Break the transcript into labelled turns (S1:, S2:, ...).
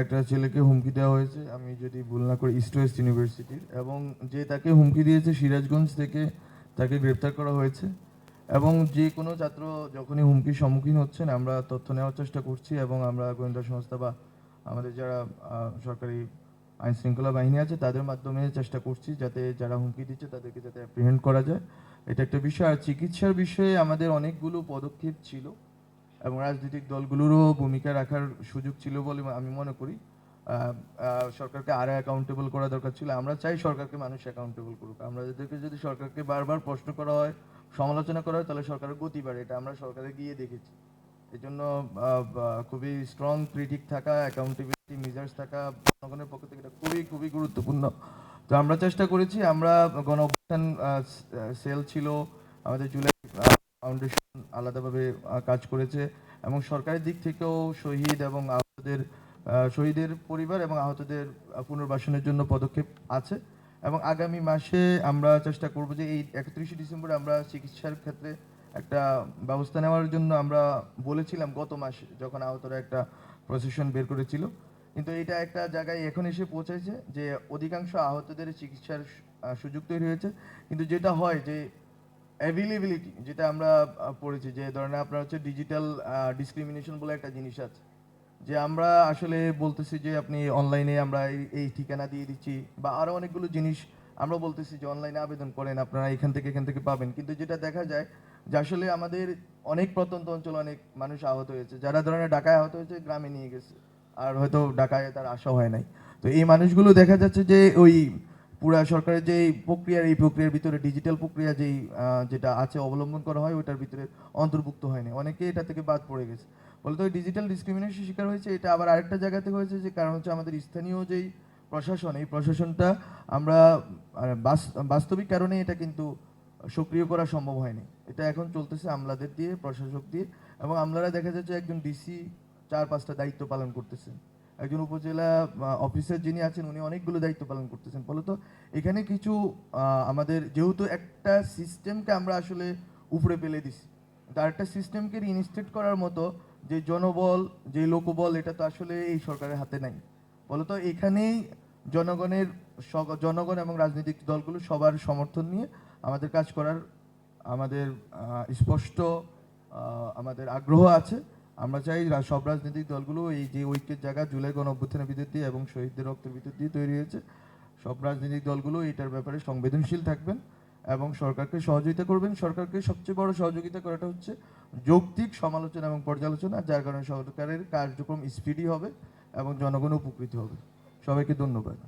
S1: একটা ছেলেকে হুমকি দেওয়া হয়েছে, আমি যদি ভুল না করি ইস্ট ওয়েস্ট ইউনিভার্সিটির এবং যে তাকে হুমকি দিয়েছে, সিরাজগঞ্জ থেকে তাকে গ্রেপ্তার করা হয়েছে। এবং যে কোনো ছাত্র যখনই হুমকির সম্মুখীন হচ্ছেন, আমরা তথ্য নেওয়ার চেষ্টা করছি এবং আমরা গোয়েন্দা সংস্থা বা আমাদের যারা সরকারি আইন শৃঙ্খলা বাহিনী আছে, তাদের মাধ্যমে চেষ্টা করছি যাতে যারা হুমকি দিচ্ছে, তাদেরকে যাতে অ্যাপ্রিহেন্ড করা যায়। এটা একটা বিষয়। আর চিকিৎসার বিষয়ে আমাদের অনেকগুলো পদক্ষেপ ছিল। এবং রাজনৈতিক দলগুলোরও ভূমিকা রাখার সুযোগ ছিল বলে আমি মনে করি। সরকারকে আরও অ্যাকাউন্টেবল করা দরকার ছিল। আমরা চাই সরকারকে মানুষ অ্যাকাউন্টেবল করুক। আমরা যাদেরকে যদি সরকারকে বারবার প্রশ্ন করা হয়, সমালোচনা করা হয়, তাহলে সরকারের গতি বাড়ে। এটা আমরা সরকারে গিয়ে দেখেছি। এই জন্য খুবই স্ট্রং ক্রিটিক থাকা অ্যাকাউন্টেবিলিটি মেজার্স থাকা জনগণের পক্ষ থেকে এটা খুবই খুবই গুরুত্বপূর্ণ। তো আমরা চেষ্টা করেছি, আমরা গণ অভ্যুত্থান সেল ছিল। আমাদের জুলাই ফাউন্ডেশন আলাদাভাবে কাজ করেছে এবং সরকারের দিক থেকেও শহীদ এবং আহতদের শহীদের পরিবার এবং আহতদের পুনর্বাসনের জন্য পদক্ষেপ আছে এবং আগামী মাসে আমরা চেষ্টা করব যে এই একত্রিশে ডিসেম্বরে আমরা চিকিৎসার ক্ষেত্রে একটা ব্যবস্থা নেওয়ার জন্য আমরা বলেছিলাম গত মাসে যখন আহতরা একটা প্রসেশন বের করেছিল। কিন্তু এটা একটা জায়গায় এখন এসে পৌঁছেছে যে অধিকাংশ আহতদের চিকিৎসার সুযোগ তৈরি হয়েছে। কিন্তু যেটা হয় যে অ্যাভেলেবিলিটি যেটা আমরা পড়েছি যে ধরনের আপনার হচ্ছে ডিজিটাল ডিসক্রিমিনেশন বলে একটা জিনিস আছে। যে আমরা আসলে বলতেছি যে আপনি অনলাইনে আমরা এই- ঠিকানা দিয়ে দিচ্ছি বা আরও অনেকগুলো জিনিস আমরা বলতেছি যে অনলাইনে আবেদন করেন, আপনারা এখান থেকে এখান থেকে পাবেন। কিন্তু যেটা দেখা যায় যে আসলে আমাদের অনেক প্রত্যন্ত অঞ্চলে অনেক মানুষ আহত হয়েছে। যারা ধরনের ঢাকায় আহত হয়েছে, গ্রামে নিয়ে গেছে। আর হয়তো ঢাকায় তার আশা হয় নাই। তো এই মানুষগুলো দেখা যাচ্ছে যে ওই পুরা সরকারের যে প্রক্রিয়ার, এই প্রক্রিয়ার ভিতরে ডিজিটাল প্রক্রিয়া যেই যেটা আছে, অবলম্বন করা হয় ওটার ভিতরে অন্তর্ভুক্ত হয়নি। অনেকে এটা থেকে বাদ পড়ে গেছে। বলতে ওই ডিজিটাল ডিসক্রিমিনেশন শিকার হয়েছে, এটা আবার আরেকটা জায়গা থেকে হয়েছে যে, কারণ হচ্ছে আমাদের স্থানীয় যেই প্রশাসন, এই প্রশাসনটা আমরা বাস- বাস্তবিক কারণে এটা কিন্তু সক্রিয় করা সম্ভব হয়নি। এটা এখন চলতেছে আমলাদের দিয়ে, প্রশাসক দিয়ে, এবং আমলারা দেখা যাচ্ছে একজন ডিসি চার পাঁচটা দায়িত্ব পালন করতেছেন একজন উপজেলা অফিসার যিনি আছেন, উনি অনেকগুলো দায়িত্ব পালন করতেছেন। ফলত এখানে কিছু আমাদের যেহেতু একটা সিস্টেমকে আমরা আসলে উপরে ফেলে দিছি তার একটা সিস্টেমকে রিইনস্টেট করার মতো যে জনবল, যে লোকবল, এটা তো আসলে এই সরকারের হাতে নাই। ফলত এখানেই জনগণের জনগণ এবং রাজনৈতিক দলগুলো সবার সমর্থন নিয়ে আমাদের কাজ করার আমাদের স্পষ্ট আমাদের আগ্রহ আছে। আমরা চাই সব রাজনৈতিক দলগুলো এই যে ঐক্যের জায়গা জুলাই গণ অভ্যুত্থানের ভিতর দিয়ে এবং শহীদদের রক্তের ভিতর দিয়ে তৈরি হয়েছে। সব রাজনৈতিক দলগুলো এটার ব্যাপারে সংবেদনশীল থাকবেন এবং সরকারকে সহযোগিতা করবেন। সরকারকে সবচেয়ে বড় সহযোগিতা করাটা হচ্ছে যৌক্তিক সমালোচনা এবং পর্যালোচনা, যার কারণে সরকারের কার্যক্রম স্পিডি হবে এবং জনগণ উপকৃত হবে। সবাইকে ধন্যবাদ।